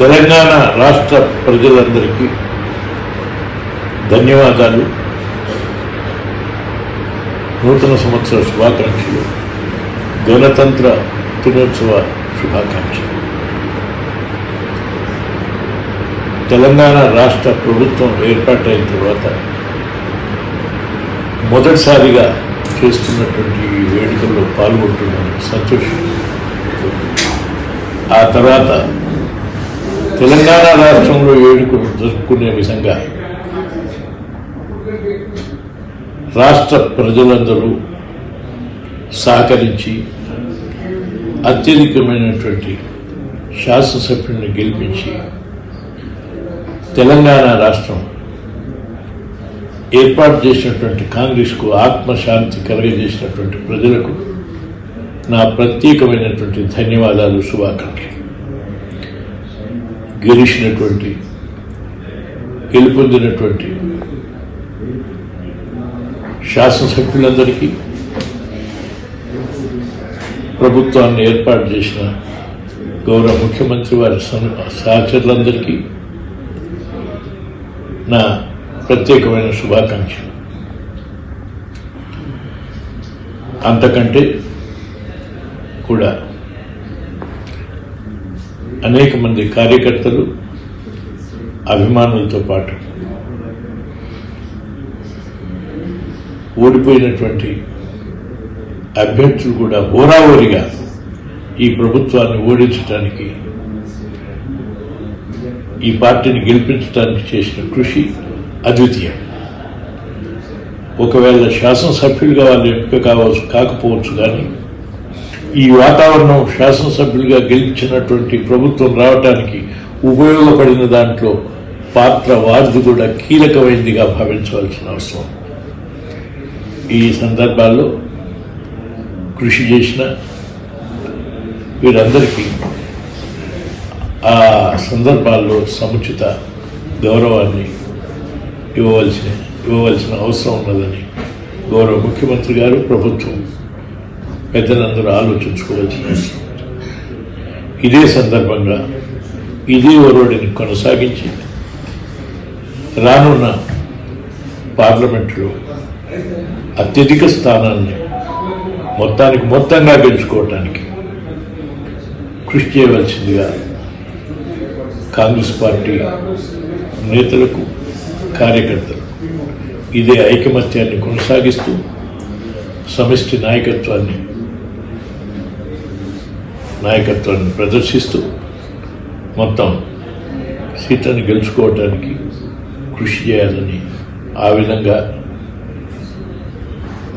తెలంగాణ రాష్ట్ర ప్రజలందరికీ ధన్యవాదాలు. నూతన సంవత్సర శుభాకాంక్షలు. గణతంత్ర దినోత్సవ శుభాకాంక్షలు. తెలంగాణ రాష్ట్ర ప్రభుత్వం ఏర్పాటైన తర్వాత మొదటిసారిగా చేస్తున్నటువంటి ఈ వేడుకల్లో పాల్గొంటున్నాను సంతోషం. ఆ తర్వాత తెలంగాణ రాష్ట్రంలో వేడుకలు జరుపుకునే విధంగా రాష్ట్ర ప్రజలందరూ సహకరించి అత్యధికమైనటువంటి శాసనసభ్యుల్ని గెలిపించి తెలంగాణ రాష్ట్రం ఏర్పాటు చేసినటువంటి కాంగ్రెస్కు ఆత్మశాంతి కలగజేసినటువంటి ప్రజలకు నా ప్రత్యేకమైనటువంటి ధన్యవాదాలు శుభాకాంక్షలు. గెలిచినటువంటి గెలుపొందినటువంటి శాసనసభ్యులందరికీ ప్రభుత్వాన్ని ఏర్పాటు చేసిన గౌరవ ముఖ్యమంత్రి వారి సహచరులందరికీ నా ప్రత్యేకమైన శుభాకాంక్షలు. అంతకంటే కూడా అనేక మంది కార్యకర్తలు అభిమానులతో పాటు ఓడిపోయినటువంటి అభ్యర్థులు కూడా హోరాహోరీగా ఈ ప్రభుత్వాన్ని ఓడించడానికి ఈ పార్టీని గెలిపించడానికి చేసిన కృషి అద్వితీయం. ఒకవేళ శాసనసభ్యులుగా వాళ్ళు ఎంపిక కావచ్చు కాకపోవచ్చు కానీ ఈ వాతావరణం శాసనసభ్యులుగా గెలిచినటువంటి ప్రభుత్వం రావటానికి ఉపయోగపడిన దాంట్లో పాత్ర వారిది కూడా కీలకమైనదిగా భావించవలసిన అవసరం. ఈ సందర్భాల్లో కృషి చేసిన వీరందరికీ ఆ సందర్భాల్లో సముచిత గౌరవాన్ని ఇవ్వవలసిన ఇవ్వవలసిన అవసరం ఉన్నదని గౌరవ ముఖ్యమంత్రి గారు ప్రభుత్వం పెద్దలందరూ ఆలోచించుకోవాల్సిన అవసరం ఇదే సందర్భంగా ఇదే ఒరవడిని కొనసాగించి రానున్న పార్లమెంటులో అత్యధిక స్థానాన్ని మొత్తానికి మొత్తంగా గెలుచుకోవటానికి కృషి చేయవలసిందిగా కాంగ్రెస్ పార్టీ నేతలకు కార్యకర్తలు ఇదే ఐకమత్యాన్ని కొనసాగిస్తూ సమిష్టి నాయకత్వాన్ని నాయకత్వాన్ని ప్రదర్శిస్తూ మొత్తం సీతను గెలుచుకోవటానికి కృషి చేయాలని ఆ విధంగా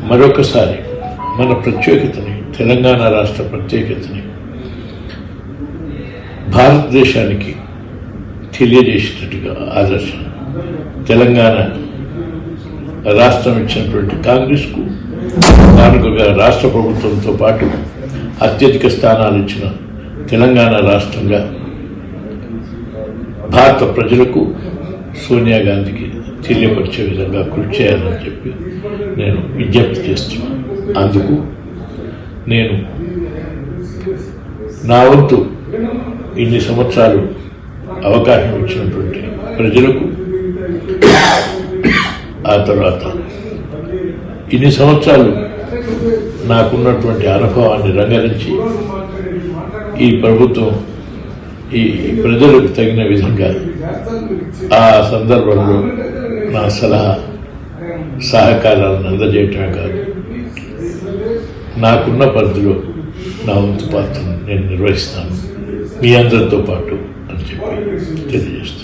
మరొకసారి మన ప్రత్యేకతని తెలంగాణ రాష్ట్ర ప్రత్యేకతని భారతదేశానికి తెలియజేసినట్టుగా ఆదర్శం. తెలంగాణ రాష్ట్రం ఇచ్చినటువంటి కాంగ్రెస్కు కానుకగా రాష్ట్ర ప్రభుత్వంతో పాటు అత్యధిక స్థానాలు ఇచ్చిన తెలంగాణ రాష్ట్రంగా భారత ప్రజలకు సోనియా గాంధీకి తెలియపరిచే విధంగా కృషి చేయాలని చెప్పి నేను విజ్ఞప్తి చేస్తున్నాను అందుకు నేను నా వంతు ఇన్ని సంవత్సరాలు అవకాశం ఇచ్చినటువంటి ప్రజలకు ఆ తర్వాత ఇన్ని సంవత్సరాలు నాకున్నటువంటి అనుభవాన్ని రంగరించి ఈ ప్రభుత్వం ఈ ప్రజలకు తగిన విధంగా ఆ సందర్భంలో నా సలహా సహకారాలను అందజేయటమే కాదు. నాకున్న పరిధిలో నా వంతు పాత్రను నేను నిర్వహిస్తాను. మీ అందరితో పాటు అని చెప్పి తెలియజేస్తాను